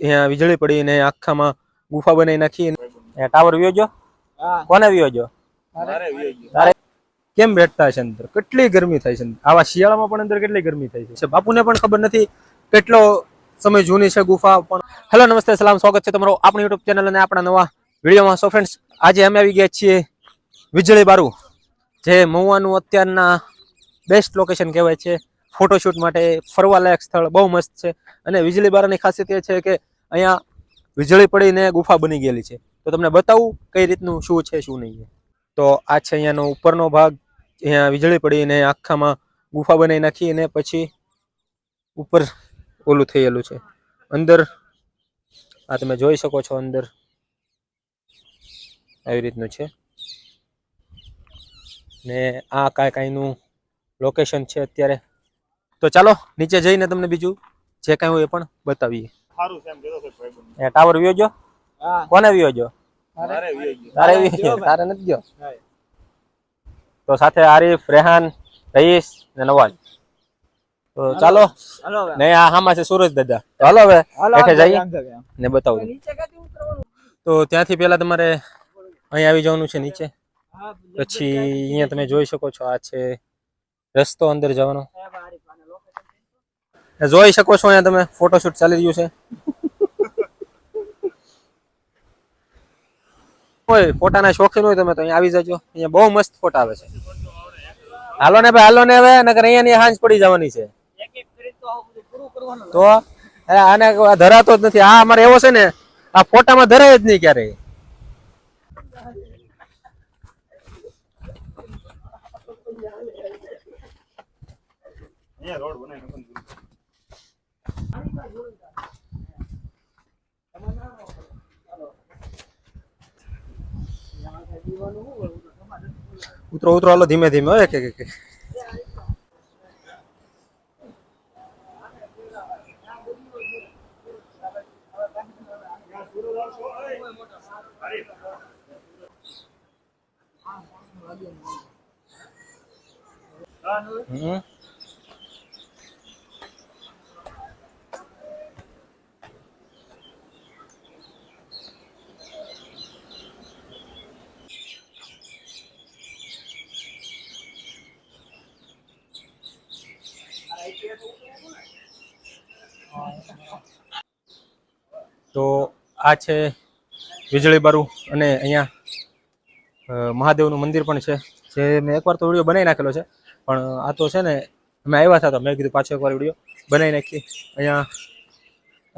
અહીંયા વીજળી પડીને આખામાં ગુફા બનાવી નાખી ટાવર વ્યો જો કોને વ્યો જો કેમ બેઠતા છે અંદર? કેટલી ગરમી થાય છે આવા શિયાળામાં પણ અંદર કેટલી ગરમી થાય છે? બાપુને પણ ખબર નથી કેટલો સમય જૂની છે ગુફા પણ. હેલો નમસ્તે સલામ સ્વાગત છે તમારો આપણી યુટ્યુબ ચેનલ અને આપણા નવા વિડીયોમાં. સો ફ્રેન્ડ્સ આજે અમે આવી ગયા છીએ વીજળી બારું જે મહુવાનું અત્યારના બેસ્ટ લોકેશન કહેવાય છે. ફોટોશૂટ માટે ફરવાલાયક સ્થળ બહુ મસ્ત છે. અને વીજળી બારાની ખાસિયત એ છે કે અહીંયા વીજળી પડીને ગુફા બની ગયેલી છે. તો તમને બતાવું કઈ રીતનું શું છે, શું નહીં તો આ છે અહીંયાનો ઉપરનો ભાગ. અહીંયા વીજળી પડીને આખામાં ગુફા બનાવી નાખી અને પછી ઉપર ઓલું થયેલું છે. અંદર આ તમે જોઈ શકો છો અંદર આવી રીતનું છે. ને આ કાંઈ કાંઈનું લોકેશન છે અત્યારે. તો ચાલો નીચે જઈને તમને બીજું જે કાંઈ હોય એ પણ બતાવીએ. સારું છે એમ કહેતો એ ટાવર વ્યો જો કોને વ્યો જો ગયું. તારે વ્યો તારે નથી ગયો? તો સાથે આરીફ રેહાન રહીશ ને નવાજ તો ચાલો. નહીં ને આ હામાં છે સુરજ દાદા. તો હાલો હવે. હેઠે જઈએ ને બતાવું. તો ત્યાંથી પહેલા તમારે અહીં આવી જવાનું છે નીચે. પછી અહીંયા તમે જોઈ શકો છો આ છે રસ્તો અંદર જવાનો. જોઈ શકો છો અહીંયા તમે ફોટોશૂટ ચાલી રહ્યું છે. હોય ફોટાના શોખીન હોય તમે તો અહીંયા આવી જજો. અહીંયા બહુ મસ્ત ફોટા આવે છે. હાલો ને ભાઈ, હાલો ને હવે, નકર અહીંયા હાંજ પડી જવાની છે. તો આને ધરાતો જ નથી. આ અમારે એવો છે ને, આ ફોટામાં ધરાય જ નહીં ક્યારેય. રોડ બનાવી ને. ઉતરો ઉતરો હાલો ધીમે ધીમે હોય કે કે હમ. તો આ છે વીજળીબારું અને અહીંયા મહાદેવનું મંદિર પણ છે, જે મેં એકવાર તો વીડિયો બનાવી નાખેલો છે, પણ આ તો છે ને, અમે આવ્યા હતા તો મેં કીધું પાછો એકવાર વીડિયો બનાવી નાખીએ. અહીંયા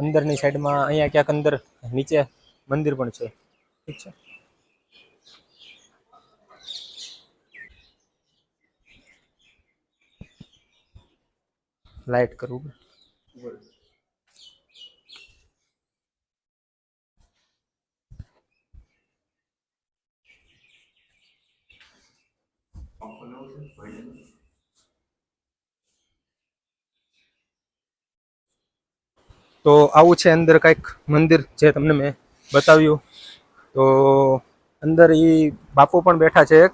અંદરની સાઈડમાં, અહીંયા ક્યાંક અંદર નીચે મંદિર પણ છે. ઠીક છે? લાઈટ કરવું તો આવું છે અંદર કંઈક મંદિર જે તમને મેં બતાવ્યું. તો અંદર એ બાપુ પણ બેઠા છે એક,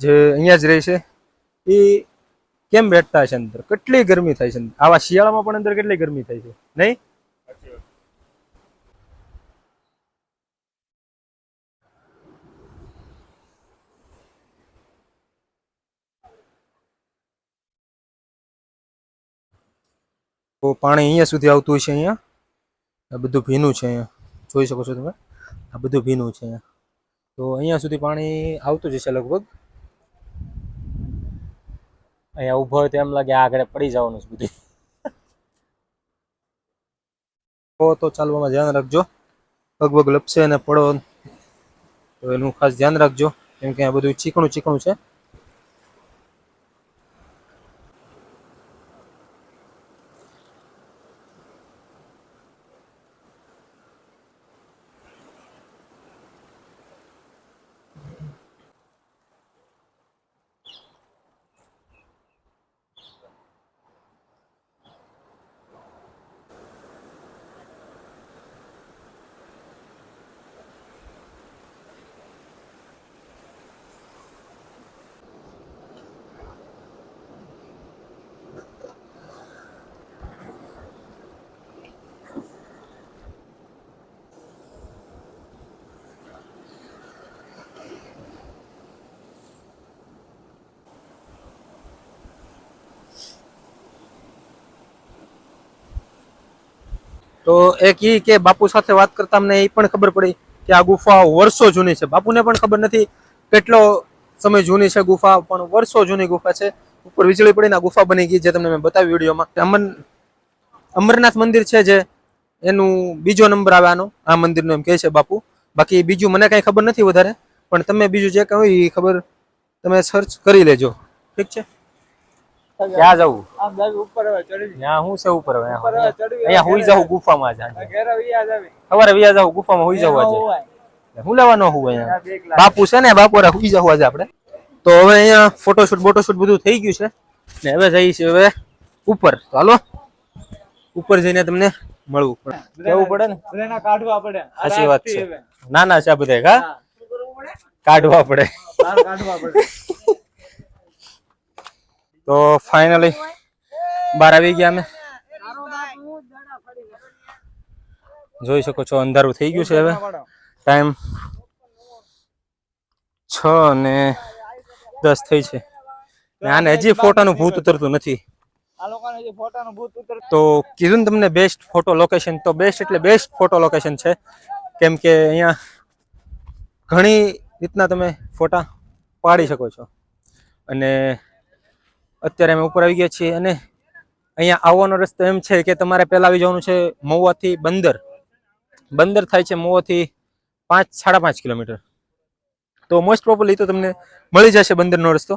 જે અહીંયા જ રહે છે. એ કેમ બેઠતા છે અંદર? કેટલી ગરમી થાય છે આવા શિયાળામાં પણ અંદર કેટલી ગરમી થાય છે? નહીં? તો પાણી અહીંયા સુધી આવતું હશે અહીંયા? આ બધું ભીનું છે અહીંયા. જોઈ શકો છો તમે? આ બધું ભીનું છે અહીંયા. તો અહીંયા સુધી પાણી આવતું જ હશે લગભગ? અહીંયા ઊભો હોય તો એમ લાગે આગળ પડી જવાનું છે બધું. તો ચાલવામાં ધ્યાન રાખજો. પગ પગ લપસે અને પડો. તો એનું ખાસ ધ્યાન રાખજો. કેમ કે આ બધું ચીકણું ચીકણું છે. તો એક ઈ કે બાપુ સાથે વાત કરતા અમને એ પણ ખબર પડી કે આ ગુફા વર્ષો જૂની છે. બાપુને પણ ખબર નથી કેટલો સમય જૂની છે ગુફા, પણ વર્ષો જૂની ગુફા છે. ઉપર વીજળી પડીને આ ગુફા બની ગઈ જે તમને મેં બતાવ્યું વિડીયોમાં. અમર, અમરનાથ મંદિર છે જે, એનું બીજો નંબર આવે આનો આ મંદિરનો એમ કહે છે બાપુ. બાકી બીજું મને કાંઈ ખબર નથી વધારે, પણ તમે બીજું જે કહ્યું એ ખબર, તમે સર્ચ કરી લેજો. ઠીક છે? ક્યાં જવું. આમ જાવી ઉપર હવે ચડી ત્યાં હું છે ઉપર હવે અહીંયા હુઈ જાવ ગુફામાં જાન આજે. વિયા જાવી સવારે વ્યા જાવ ગુફામાં હુઈ જાવ આજે. હું લેવાનો હું અહીંયા. બાપુ છે ને બાપુ રે હુઈ જાવ આજે આપણે. તો હવે અહીંયા ફોટોશૂટ બોટોશૂટ બધું થઈ ગયું છે. ને હવે જઈએ છીએ હવે ઉપર. તો હાલો ઉપર જઈને તમને મળવું પડે. કેવું પડે ને? બધાના કાઢવા પડે. સાચી વાત છે. નાના છે બધા હા. કાઢવા પડે. કાઢવા પડે. તો ફાઇનલી બહાર આવી ગયા અમે. જોઈ શકો છો, અંધારું થઈ ગયું છે હવે. ટાઈમ છ ને દસ થઈ છે. આને હજી ફોટાનું ભૂત ઉતરતું નથી. તો કીધું ને તમને બેસ્ટ ફોટો લોકેશન તો બેસ્ટ એટલે બેસ્ટ ફોટો લોકેશન છે. કેમ કે અહીંયા ઘણી રીતના તમે ફોટા પાડી શકો છો. અને અત્યારે અમે ઉપર આવી ગયા છીએ અને અહીંયા આવવાનો રસ્તો એમ છે કે તમારે પહેલાં આવી જવાનું છે મહુવાથી બંદર. બંદર થાય છે મહુવાથી પાંચ, સાડા પાંચ કિલોમીટર. તો મોસ્ટ પ્રોબલી તો તમને મળી જશે બંદરનો રસ્તો.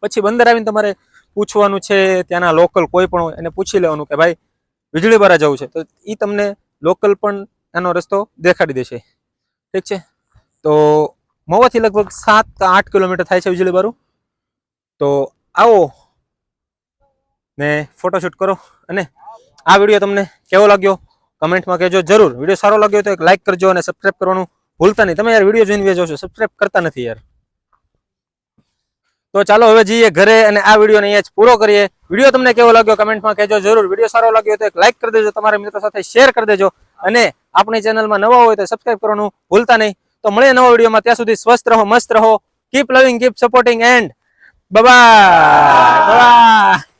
પછી બંદર આવીને તમારે પૂછવાનું છે ત્યાંના લોકલ કોઈ પણ હોય એને પૂછી લેવાનું કે ભાઈ વીજળીવાળા જવું છે. તો એ તમને લોકલ પણ એનો રસ્તો દેખાડી દેશે. ઠીક છે? તો મહુવાથી લગભગ સાત આઠ કિલોમીટર થાય છે વીજળીવાળું. તો આવો. ને ફોટોશૂટ કરો. અને આ વીડિયો તમને કેવો લાગ્યો? કમેન્ટમાં કહેજો જરૂર. વીડિયો સારો લાગ્યો તો એક લાઈક કરજો અને સબસ્ક્રાઇબ કરવાનું ભૂલતા નહીં. તમે યાર વીડિયો જોઈને વેચો છો સબસ્ક્રાઈબ કરતા નથી યાર. તો ચાલો હવે જઈએ ઘરે અને આ વિડીયોને અહીંયા જ પૂરો કરીએ. વીડિયો તમને કેવો લાગ્યો? કમેન્ટમાં કહેજો જરૂર. વીડિયો સારો લાગ્યો તો એક લાઈક કરી દેજો. તમારા મિત્રો સાથે શેર કરી દેજો. અને આપણી ચેનલમાં નવા હોય તો સબસ્ક્રાઈબ કરવાનું ભૂલતા નહીં. તો મળીએ નવા વિડીયોમાં ત્યાં સુધી સ્વસ્થ રહો, મસ્ત રહો. કીપ લવિંગ કીપ સપોર્ટિંગ એન્ડ 拜拜。拜拜。